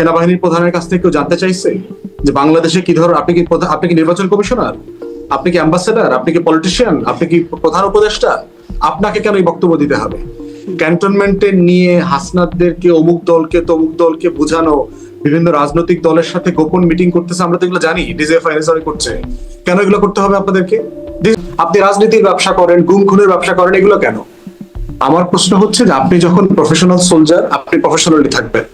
সেনাবাহিনীর প্রধানের কাছ থেকে কেউ জানতে চাইছে যে বাংলাদেশে কি ধর আপনি কি আপনি কি নির্বাচন কমিশনার? আপনি কি অ্যাম্বাসেডার আপনি কি পলিটিশিয়ান আপনি কি প্রধান উপদেষ্টা? আপনাকে কেন এই বক্তব্য দিতে হবে? ক্যান্টনমেন্টে নিয়ে হাসনাদদেরকে অমুক দলকে, তমুক দলকে বোঝানো, বিভিন্ন রাজনৈতিক দলের সাথে গোপন মিটিং করতেছে, আমরা তো এগুলো জানি ডিজিএফআই এনএসআরই করছে। কেন এগুলো করতে হবে আপনাদেরকে? আপনি রাজনীতির ব্যবসা করেন গুম খুনের ব্যবসা করেন, এগুলো কেন? আমার প্রশ্ন হচ্ছে যে আপনি যখন প্রফেশনাল সোলজার আপনি প্রফেশনালি থাকবেন।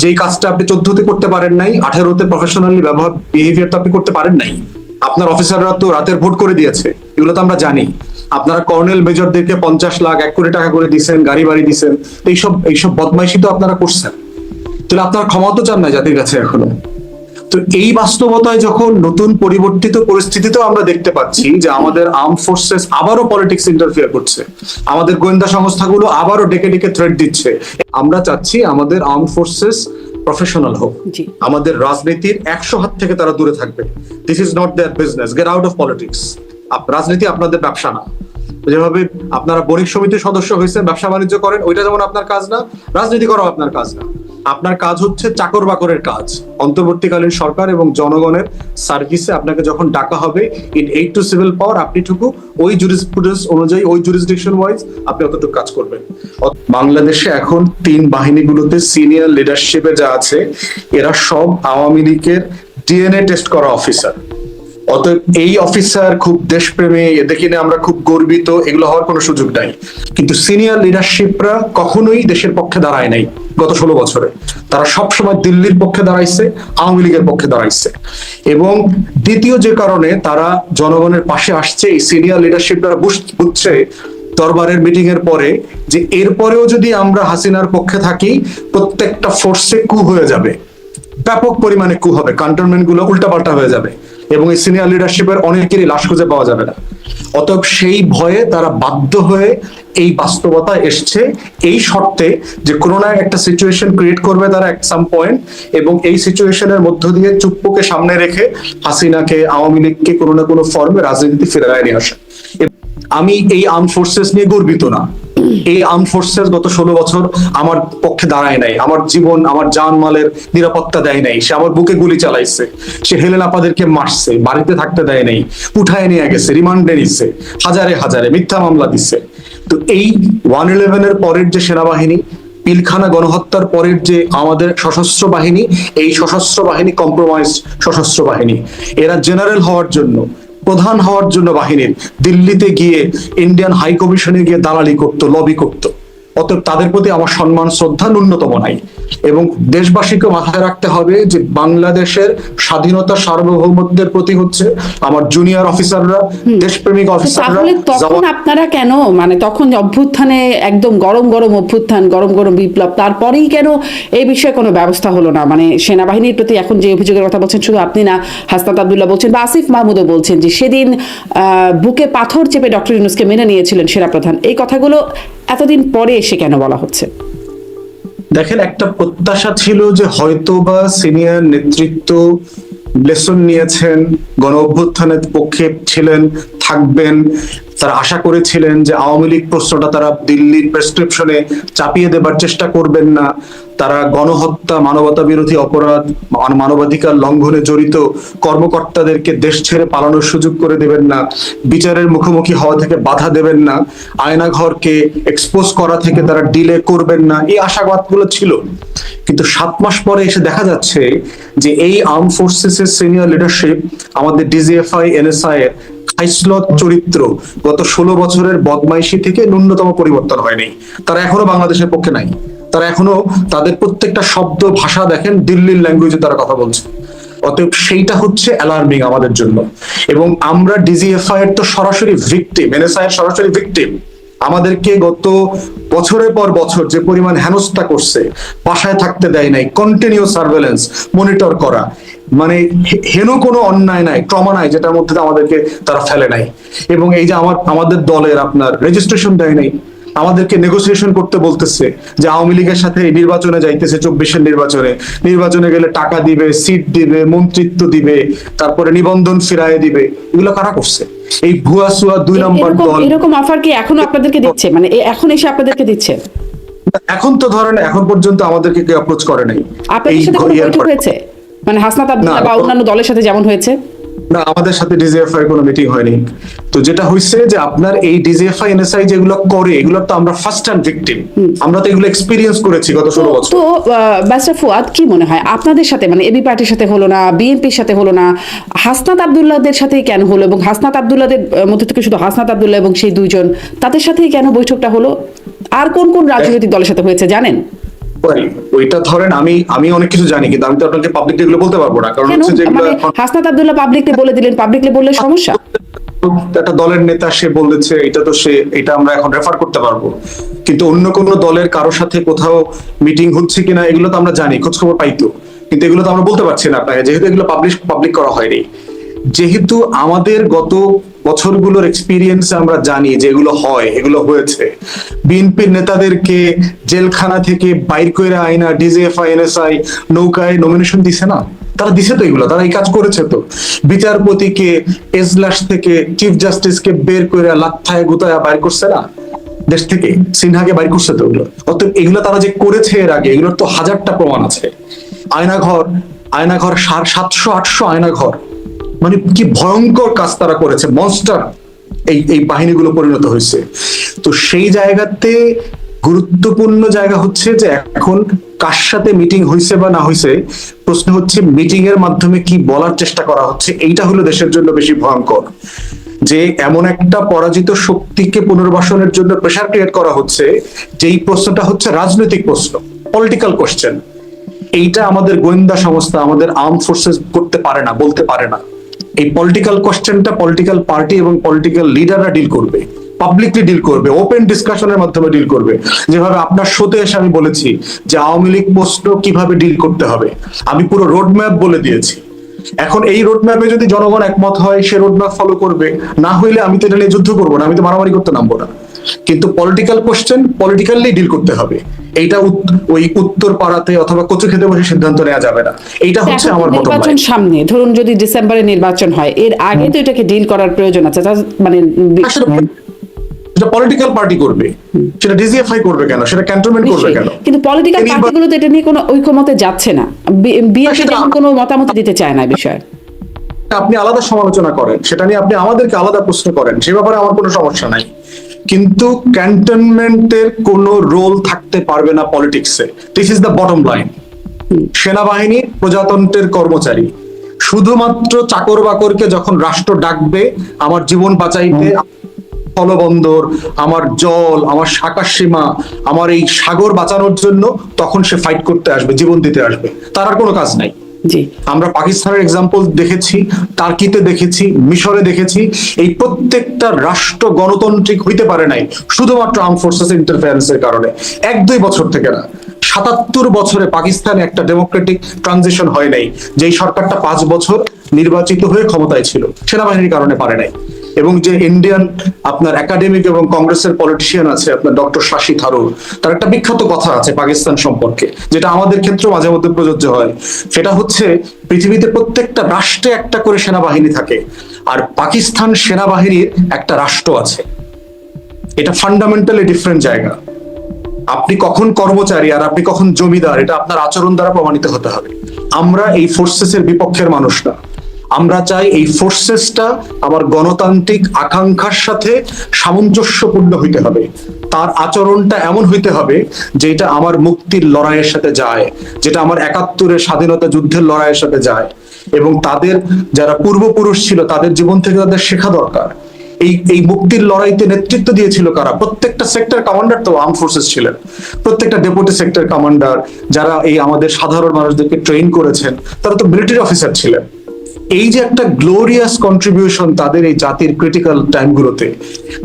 যেই কাজটা আপনি চোদ্দতে করতে পারেন নাই, আঠেরোতে প্রফেশনালি ব্যবহার বিহেভিয়ার তো আপনি করতে পারেন নাই। আপনার অফিসাররা তো রাতের ভোট করে দিয়েছে, এগুলো তো আমরা জানি। আপনারা কর্নেল মেজরদেরকে পঞ্চাশ লাখ, এক কোটি টাকা করে দিচ্ছেন গাড়ি বাড়ি দিচ্ছেন এইসব এইসব বদমাইশি তো আপনারা করছেন। তাহলে আপনার ক্ষমা তো চান না জাতির কাছে এখনও। তো এই বাস্তবতায় যখন নতুন পরিবর্তিত পরিস্থিতিতেও আমরা দেখতে পাচ্ছি যে আমাদের আর্ম ফোর্সেস আবারও পলিটিক্স ইন্টারফিয়ার করছে আমাদের গোয়েন্দা সংস্থাগুলো আবারও ডেকে ডেকে থ্রেট দিচ্ছে। আমরা চাচ্ছি আমাদের আর্ম ফোর্সেস প্রফেশনাল হোক। আমাদের রাজনীতির একশো হাত থেকে তারা দূরে থাকবে। This is not their business get out of politics রাজনীতি আপনাদের ব্যবসা না। যেভাবে আপনারা বণিক সমিতির সদস্য হয়েছেন, ব্যবসা বাণিজ্য করেন, ওইটা যেমন আপনার কাজ না, রাজনীতি করাও আপনার কাজ না। আপনার কাজ হচ্ছে চাকর বাকরের কাজ। অন্তর্বর্তীকালীন সরকার এবং জনগণের সার্ভিসে আপনাকে যখন ডাকা হবে in aid to civil power আপনি টুকু ওই জুরিসপ্রুডেন্স অনুযায়ী, ওই জুরিসডিকশন ওয়াইজ আপনি অতটুকু কাজ করবেন। বাংলাদেশে এখন তিন বাহিনীগুলোতে সিনিয়র লিডারশিপে যা আছে, এরা সব আওয়ামী লীগের ডিএনএ টেস্ট করা অফিসার অতএব এই অফিসার খুব দেশপ্রেমী এদের কিনে আমরা খুব গর্বিত, এগুলো হওয়ার কোনো সুযোগ নাই। কিন্তু সিনিয়র লিডারশিপরা কখনোই দেশের পক্ষে দাঁড়ায় নাই গত ষোলো বছরে। তারা সব সময় দিল্লির পক্ষে দাঁড়াইছে, আওয়ামী লীগের পক্ষে দাঁড়াইছে। এবং দ্বিতীয় যে কারণে তারা জনগণের পাশে আসছে, এই সিনিয়র লিডারশিপরা বুঝছে দরবারের মিটিং এর পরে যে এরপরেও যদি আমরা হাসিনার পক্ষে থাকি, প্রত্যেকটা ফোর্সে কু হয়ে যাবে। ব্যাপক পরিমাণে কু হবে কান্টনমেন্টগুলো উল্টাপাল্টা হয়ে যাবে। এবং এই সিনিয়র লিডারশিপের অনেকেরই লাশ খুঁজে পাওয়া যাবে না। অতএব সেই ভয়ে তারা বাধ্য হয়ে এই বাস্তবতা এসছে। এই শর্তে যে কোনো না একটা সিচুয়েশন ক্রিয়েট করবে তারা এক সাম পয়েন্ট এবং এই সিচুয়েশনের মধ্য দিয়ে চুপ্পুকে সামনে রেখে হাসিনাকে, আওয়ামী লীগকে কোনো না কোনো ফর্মে রাজনীতি ফেরায় নিয়ে আসে। আমি এই আর্ম ফোর্সেস নিয়ে গর্বিত না। এই আর্ম ফোর্সেস গত ষোলো বছর আমার পক্ষে দাঁড়ায় নাই, আমার জীবন, আমার জান মালের নিরাপত্তা দেয় নাই, সে আমার বুকে গুলি চালাইছে, সে হেলেন আপাদেরকে মারছে, বাড়িতে থাকতে দেয় নাই, উঠায় নিয়ে গেছে, রিমান্ডে নিচ্ছে হাজারে হাজারে মিথ্যা মামলা দিচ্ছে তো এই ওয়ান ইলেভেনের পরের যে সেনাবাহিনী, পিলখানা গণহত্যার পরের যে আমাদের সশস্ত্র বাহিনী, এই সশস্ত্র বাহিনী কম্প্রোমাইজ সশস্ত্র বাহিনী, এরা জেনারেল হওয়ার জন্য প্রধান হওয়ার জন্য বাহিনীর দিল্লিতে গিয়ে ইন্ডিয়ান হাই কমিশনে গিয়ে দালালি করতো লবি করতো। অতএব তাদের প্রতি আমার সম্মান শ্রদ্ধা ন্যূনতম নাই। এবং দেশবাসীকে মাথায় রাখতে হবে যে বাংলাদেশের স্বাধীনতা সার্বভৌমত্বের প্রতি হচ্ছে আমার জুনিয়র অফিসাররা দেশপ্রেমিক অফিসাররা তখন আপনারা কেন? মানে তখন অভ্যুত্থানে একদম গরম গরম অভ্যুত্থান গরম গরম বিপ্লব তারপরেই কেন এই বিষয়ে কোনো ব্যবস্থা হলো না? মানে সেনাবাহিনীর প্রতি এখন যে অভিযোগের কথা বলছেন শুধু আপনি না হাসনাত আবদুল্লাহ বলছেন বা আসিফ মাহমুদও বলছেন যে সেদিন আহ, বুকে পাথর চেপে ডক্টর ইউনুসকে মেনে নিয়েছিলেন সেনাপ্রধান। এই কথাগুলো এতদিন পরে এসে কেন বলা হচ্ছে? দেখেন, একটা প্রত্যাশা ছিল যে হয়তো বা সিনিয়র নেতৃত্ব লেসন নিয়েছেন গণ অভ্যুত্থানের পক্ষে ছিলেন থাকবেন। তারা আশা করেছিলেন যে আওয়ামী লীগ প্রশ্নটা তারা দিল্লির প্রেসক্রিপশনে চাপিয়ে দেবার চেষ্টা করবেন না। তারা গণহত্যা, মানবতা বিরোধী অপরাধ মানবাধিকার লঙ্ঘনে জড়িত কর্মকর্তাদেরকে দেশ ছেড়ে পালানোর সুযোগ করে দেবেন না। বিচারের মুখোমুখি হওয়া থেকে বাধা দেবেন না। আয়নাঘরকে এক্সপোজ করা থেকে তারা ডিলে করবেন না। এই আশাবাদগুলো ছিল। কিন্তু সাত মাস পরে এসে দেখা যাচ্ছে যে এই আর্ম ফোর্সেস এর সিনিয়র লিডারশিপ আমাদের ডিজিএফআই এনএসআই এর হাইসলত চরিত্র গত ষোলো বছরের বদমাইশি থেকে ন্যূনতম পরিবর্তন হয়নি। তারা এখনও বাংলাদেশের পক্ষে নাই। তারা এখনও তাদের প্রত্যেকটা শব্দ, ভাষা দেখেন দিল্লির ল্যাঙ্গুয়েজে তারা কথা বলছে। অতএব সেইটা হচ্ছে অ্যালার্মিং আমাদের জন্য। এবং আমরা ডিজিএফআই এর তো সরাসরি ভিকটিম এনএসআই এর সরাসরি ভিকটিম আমাদেরকে গত বছরের পর বছর যে পরিমাণ হেনস্থা করছে, বাসায় থাকতে দেয় নাই কন্টিনিউ সার্ভেলেন্স মনিটর করা মানে হেন কোনো অন্যায় নাই ট্রমা নাই যেটার মধ্যে আমাদেরকে তারা ফেলে নাই। এবং এই যে আমার আমাদের দলের আপনার রেজিস্ট্রেশন দেয় নাই আমাদেরকে নেগোসিয়েশন করতে বলতেছে যে আওয়ামী লীগের সাথে নির্বাচনে যাইতেছে চব্বিশের নির্বাচনে। নির্বাচনে গেলে টাকা দিবে সিট দিবে মন্ত্রিত্ব দিবে তারপরে নিবন্ধন ফিরায় দিবে। এগুলো কারা করছে? এই ভুয়া সুয়া দুই নম্বর দল এরকম অফার কি এখনও আপনাদেরকে দিচ্ছে? মানে এখন এসে আপনাদেরকে দিচ্ছে? এখন তো ধরেন এখন পর্যন্ত আমাদেরকে কেউ অ্যাপ্রোচ করে নাই। আপনাদের সাথে কোনো বৈঠক হয়েছে? মানে হাসনাত আব্দুল্লাহ বা অন্যান্য দলের সাথে যেমন হয়েছে? না আমাদের সাথে ডিজিএফআই কোনো মিটিং হয়নি। তো যেটা হয়েছে যে আপনার এই ডিজিএফআই এনএসআই যেগুলো করে এগুলো তো আমরা ফার্স্ট হ্যান্ড ভিকটিম আমরা তো এগুলো এক্সপিরিয়েন্স করেছি গত ষোলো বছর। তো ব্যাসটা ফুয়াদ কি মনে হয়? আপনাদের সাথে মানে এবি পার্টির সাথে হলো না বিএনপির সাথে হলো না হাসনাত আব্দুল্লাহদের সাথেই কেন হলো এবং হাসনাত আব্দুল্লাহদের মধ্যে থেকে শুধু হাসনাত আব্দুল্লাহ এবং সেই দুইজন তাদের সাথেই কেন বৈঠকটা হলো? আর কোন কোন রাজনৈতিক দলের সাথে হয়েছে জানেন? ওইটা ধরেন আমি আমি অনেক কিছু জানি কিন্তু আমি তো আপনাকে পাবলিক এগুলো বলতে পারব না কারণ হচ্ছে যেগুলো মানে হাসনাত আব্দুল্লাহ পাবলিকলি বলে দিলেন পাবলিকলি বললে সমস্যা? একটা দলের নেতা সে বলেছে এটা তো সে এটা আমরা এখন রেফার করতে পারব। কিন্তু অন্য কোন দলের কারোর সাথে কোথাও মিটিং হচ্ছে কিনা এগুলো তো আমরা জানি খোঁজ খবর পাইতো কিন্তু এগুলো তো আমরা বলতে পারছি না আপনাকে যেহেতু এগুলো পাবলিশ পাবলিক করা হয়নি। যেহেতু আমাদের গত বছরগুলোর এক্সপিরিয়েন্স আমরা জানি যে এগুলো হয়, এগুলো হয়েছে। বিএনপির নেতাদেরকে জেলখানা থেকে বাইর করে আইনা ডিজিএফআই এনএসআই নৌকায় নমিনেশন দিছে না? তারা দিছে তো এগুলো, তারা এই কাজ করেছে তো। বিচারপতিকে এজলাস থেকে চিফ জাস্টিসকে বের করে লাথায় গুতায় বাইর করছে না? দেশ থেকে, সিনহাকে বাইর করছে তো ওগুলো অতএব এগুলো তারা যে করেছে এর আগে, এগুলোর তো হাজারটা প্রমাণ আছে। আয়নাঘর আয়নাঘর সাতশো, আটশো আয়নাঘর। মানে কি ভয়ঙ্কর কাজ তারা করেছে মনস্টার এই এই বাহিনীগুলো পরিণত হয়েছে। তো সেই জায়গাতে গুরুত্বপূর্ণ জায়গা হচ্ছে যে এখন কার সাথে মিটিং হয়েছে বা না হয়েছে, প্রশ্ন হচ্ছে মিটিং এর মাধ্যমে কি বলার চেষ্টা করা হচ্ছে, এইটা হলো দেশের জন্য বেশি ভয়ঙ্কর। যে এমন একটা পরাজিত শক্তিকে পুনর্বাসনের জন্য প্রেশার ক্রিয়েট করা হচ্ছে, যেই প্রশ্নটা হচ্ছে রাজনৈতিক প্রশ্ন পলিটিক্যাল কোশ্চেন এইটা আমাদের গোয়েন্দা সংস্থা, আমাদের আর্ম ফোর্সেস করতে পারে না, বলতে পারে না। এই পলিটিক্যাল কোশ্চেনটা পলিটিক্যাল পার্টি এবং পলিটিক্যাল লিডাররা ডিল করবে পাবলিকলি ডিল করবে ওপেন ডিসকাশনের মাধ্যমে ডিল করবে। যেভাবে আপনার শোতে এসে আমি বলেছি যে আওয়ামী লীগ প্রশ্ন কীভাবে ডিল করতে হবে, আমি পুরো রোড ম্যাপ বলে দিয়েছি। এখন এই রোড ম্যাপে যদি জনগণ একমত হয়, সে রোড ম্যাপ ফলো করবে। না হইলে আমি তো এটা নিয়ে যুদ্ধ করব না, আমি তো মারামারি করতে নামবো না। কিন্তু পলিটিক্যাল কোশ্চেন পলিটিক্যালি ডিল করতে হবে। এইটা ওই উত্তর পাড়াতে অথবা কচু খেতে বসে সিদ্ধান্ত নেওয়া যাবে না। এইটা হচ্ছে আমার বটম নির্বাচন সামনে ধরুন যদি ডিসেম্বরে নির্বাচন হয় এর আগে তো এটাকে ডিল করার প্রয়োজন আছে মানে সেটা পলিটিক্যাল পার্টি করবে সেটা ডিজিএফআই করবে কেন? সেটা ক্যান্টনমেন্ট করবে কেন? কিন্তু পলিটিক্যাল পার্টিগুলো তো এটা নিয়ে কোনো ঐক্যমতে যাচ্ছে না। বিএনপি কোনো মতামত দিতে চায় না বিষয়ে। আপনি আলাদা সমালোচনা করেন সেটা নিয়ে আপনি আমাদেরকে আলাদা প্রশ্ন করেন সে ব্যাপারে আমার কোনো সমস্যা নাই। কিন্তু ক্যান্টনমেন্টের কোনো রোল থাকতে পারবে না পলিটিক্সে this is the bottom line সেনাবাহিনী প্রজাতন্ত্রের কর্মচারী। শুধুমাত্র চাকর বাকরকে যখন রাষ্ট্র ডাকবে আমার জীবন বাঁচাইতে স্থলবন্দর আমার জল আমার শাকার সীমা আমার এই সাগর বাঁচানোর জন্য তখন সে ফাইট করতে আসবে জীবন দিতে আসবে। তার আর কোনো কাজ নাই। আমরা পাকিস্তানের এক্সাম্পল দেখেছি টার্কিতে দেখেছি, মিশরে দেখেছি। এই প্রত্যেকটা রাষ্ট্র গণতান্ত্রিক হইতে পারে নাই, শুধুমাত্র আর্ম ফোর্সেস ইন্টারফারেন্সের কারণে। এক দুই বছর থেকে না, সাতাত্তর বছরে পাকিস্তানে একটা ডেমোক্রেটিক ট্রানজিশন হয় নাই, যেই সরকারটা পাঁচ বছর নির্বাচিত হয়ে ক্ষমতায় ছিল, সেনাবাহিনীর কারণে পারে নাই। এবং যে ইন্ডিয়ান আপনার একাডেমিক এবং কংগ্রেসের পলিটিশিয়ান আছে, আপনার ডক্টর শাশি থারুর তার একটা বিখ্যাত কথা আছে পাকিস্তান সম্পর্কে, যেটা আমাদের ক্ষেত্রে মাঝে মধ্যে প্রযোজ্য হয়। সেটা হচ্ছে পৃথিবীতে প্রত্যেকটা রাষ্ট্রে একটা করে সেনাবাহিনী থাকে, আর পাকিস্তান সেনাবাহিনীর একটা রাষ্ট্র আছে। এটা ফান্ডামেন্টালি ডিফারেন্ট জায়গা। আপনি কখন কর্মচারী আর আপনি কখন জমিদার, এটা আপনার আচরণ দ্বারা প্রমাণিত হতে হবে। আমরা এই ফোর্সেসের বিপক্ষের মানুষ না। আমরা চাই এই ফোর্সেসটা আমার গণতান্ত্রিক আকাঙ্ক্ষার সাথে সামঞ্জস্যপূর্ণ হইতে হবে। তার আচরণটা এমন হইতে হবে যেটা আমার মুক্তির লড়াইয়ের সাথে যায়, যেটা আমার একাত্তরের স্বাধীনতা যুদ্ধের লড়াইয়ের সাথে যায়। এবং তাদের যারা পূর্বপুরুষ ছিল, তাদের জীবন থেকে তাদের শেখা দরকার। এই এই মুক্তির লড়াইতে নেতৃত্ব দিয়েছিল কারা? প্রত্যেকটা সেক্টর কমান্ডার তো আর্ম ফোর্সেস ছিলেন। প্রত্যেকটা ডেপুটি সেক্টর কমান্ডার যারা এই আমাদের সাধারণ মানুষদেরকে ট্রেন করেছেন, তারা তো মিলিটারি অফিসার ছিলেন। এই যে একটা গ্লোরিয়াস কন্ট্রিবিউশন তাদের এই জাতির ক্রিটিক্যাল টাইমগুলোতে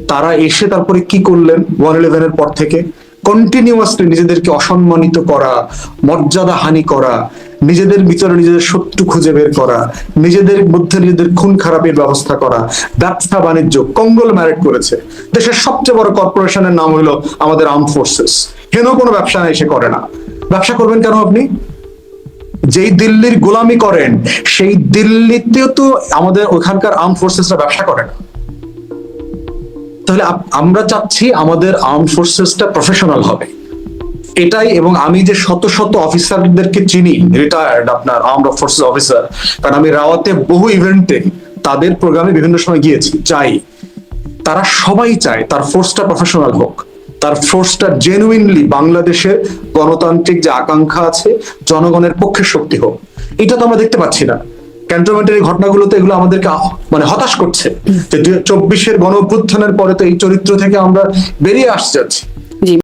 তারা এসে তারপরে কি করলেন? ওয়ান ইলেভেনের পর থেকে কন্টিনিউয়াসলি নিজেদেরকে অসম্মানিত করা, মর্যাদা হানি করা, নিজেদের ভিতরে নিজেদের শত্রু খুঁজে বের করা, নিজেদের মধ্যে নিজেদের খুন খারাপের ব্যবস্থা করা, ব্যবসা বাণিজ্য, কঙ্গল ম্যারেট করেছে। দেশের সবচেয়ে বড় কর্পোরেশনের নাম হলো আমাদের আর্ম ফোর্সেস হেন কোনো ব্যবসা নাই সে করে না? ব্যবসা করবেন কেন আপনি? যেই দিল্লির গোলামি করেন, সেই দিল্লিতেও তো আমাদের ওখানকার আর্ম ফোর্সেসরা ব্যবসা করে না। তাহলে আমরা চাচ্ছি আমাদের আর্ম ফোর্সেসটা প্রফেশনাল হবে। এটাই এবং আমি যে শত শত অফিসারদেরকে চিনি রিটায়ার্ড আপনার আর্মড ফোর্সেস অফিসার কারণ আমি রাওয়াতে বহু ইভেন্টে তাদের প্রোগ্রামে বিভিন্ন সময় গিয়েছি, চাই। তারা সবাই চায় তার ফোর্সটা প্রফেশনাল হোক। তার ফোর্সটা জেনুইনলি বাংলাদেশের গণতান্ত্রিক যে আকাঙ্ক্ষা আছে, জনগণের পক্ষে শক্তি হোক, এটা তো আমরা দেখতে পাচ্ছি না। ক্যান্টনমেন্টের এই ঘটনাগুলোতে এগুলো আমাদেরকে মানে হতাশ করছে। যে চব্বিশের গণ পরে তো এই চরিত্র থেকে আমরা বেরিয়ে আসতে যাচ্ছি।